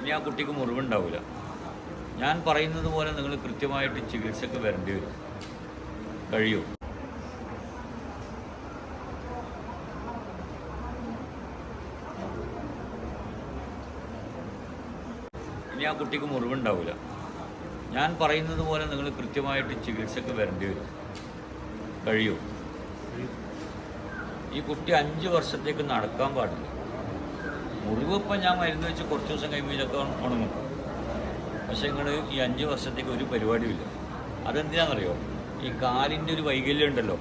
ഇനി ആ കുട്ടിക്ക് മുറിവുണ്ടാവില്ല ഞാൻ പറയുന്നത് പോലെ നിങ്ങൾ കൃത്യമായിട്ട് ചികിത്സക്ക് വരേണ്ടി വരും. കഴിയൂ. ഇനി ആ കുട്ടിക്ക് മുറിവുണ്ടാവില്ല ഞാൻ പറയുന്നത് പോലെ നിങ്ങൾ കൃത്യമായിട്ട് ചികിത്സക്ക് വരേണ്ടി വരും. കഴിയൂ. ഈ കുട്ടി അഞ്ച് വർഷത്തേക്ക് നടക്കാൻ പാടില്ല. മുറിവ് ഇപ്പം ഞാൻ മരുന്ന് വെച്ച് കുറച്ച് ദിവസം കഴിയുമ്പോൾ ഇതൊക്കെ ഉണങ്ങും. പക്ഷെ നിങ്ങൾ ഈ അഞ്ച് വർഷത്തേക്ക് ഒരു പരിപാടിയുമില്ല. അതെന്തിനാണെന്നറിയോ? ഈ കാലിന്റെ ഒരു വൈകല്യം ഉണ്ടല്ലോ.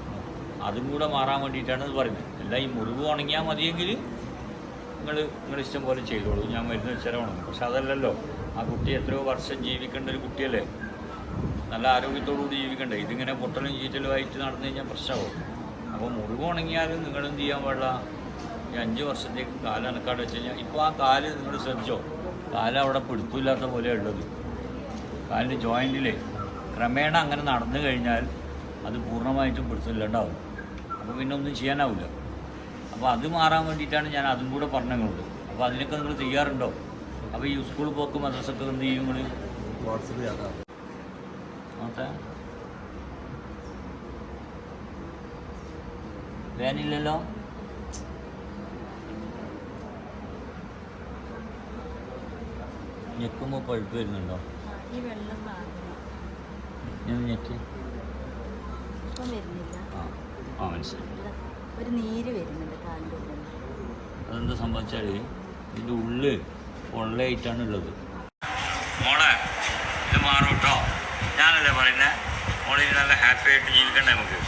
അതും കൂടെ മാറാൻ വേണ്ടിയിട്ടാണ് ഇത് പറയുന്നത്. അല്ല ഈ മുറിവ് ഉണങ്ങിയാൽ മതിയെങ്കിൽ നിങ്ങൾ നിങ്ങളുടെ ഇഷ്ടം പോലെ ചെയ്തോളൂ. ഞാൻ മരുന്ന് വെച്ചാൽ ഉണങ്ങും. പക്ഷെ അതല്ലല്ലോ. ആ കുട്ടി എത്രയോ വർഷം ജീവിക്കേണ്ട ഒരു കുട്ടിയല്ലേ? നല്ല ആരോഗ്യത്തോടു കൂടി ജീവിക്കണ്ടേ? ഇതിങ്ങനെ പൊട്ടലും ചീറ്റലും ആയിട്ട് നടന്നു കഴിഞ്ഞാൽ പ്രശ്നമാവും. അപ്പോൾ മുറിവ് ഉണങ്ങിയാലും നിങ്ങൾ എന്ത് ചെയ്യാൻ പാടില്ല? ഈ അഞ്ച് വർഷത്തേക്ക് കാൽ അനക്കാട് വെച്ച് കഴിഞ്ഞാൽ ഇപ്പോൾ ആ കാൽ നിങ്ങൾ ശ്രദ്ധിച്ചോ? കാല അവിടെ പിടുത്തില്ലാത്ത പോലെ ഉള്ളത്. കാലിന്റെ ജോയിന്റിൽ ക്രമേണ അങ്ങനെ നടന്നു കഴിഞ്ഞാൽ അത് പൂർണമായിട്ടും പിടുത്തില്ലാണ്ടാവും അപ്പോൾ പിന്നെ ഒന്നും ചെയ്യാനാവില്ല അപ്പോൾ അത് മാറാൻ വേണ്ടിയിട്ടാണ് ഞാൻ അതും കൂടെ പറഞ്ഞത് അപ്പോൾ അതിനൊക്കെ നിങ്ങൾ ചെയ്യാറുണ്ടോ? അപ്പോൾ ഈ സ്കൂൾ പോക്ക് മദ്രസൊക്കെ എന്ത് ചെയ്യും നിങ്ങൾ വാട്സപ്പ് ചെയ്യാം. നോട്ടെ വേനില്ലല്ലോ? ഞെക്കുമ്പോൾ പഴുപ്പ് വരുന്നുണ്ടോ? ഈ വെള്ള സാധനം. ഞാൻ ഞെക്കി? ഇപ്പം വരുന്നില്ല. ആ ആ മനസ്സിലായി. ഒരു നീര് വരുന്നുണ്ട് കാലിന്റെ ഉള്ളിൽ അതെന്താ സംഭവിച്ചാൽ ഇതിന്റെ ഉള്ളിൽ പൊള്ളയായിട്ടാണ് ഉള്ളത്. മോളെ ഇത് മാറും കേട്ടോ ഞാനല്ലേ പറയുന്നത് മോളിൽ നല്ല ഹാപ്പി ആയിട്ട് ജീവിക്കണ്ടേ നമുക്ക്?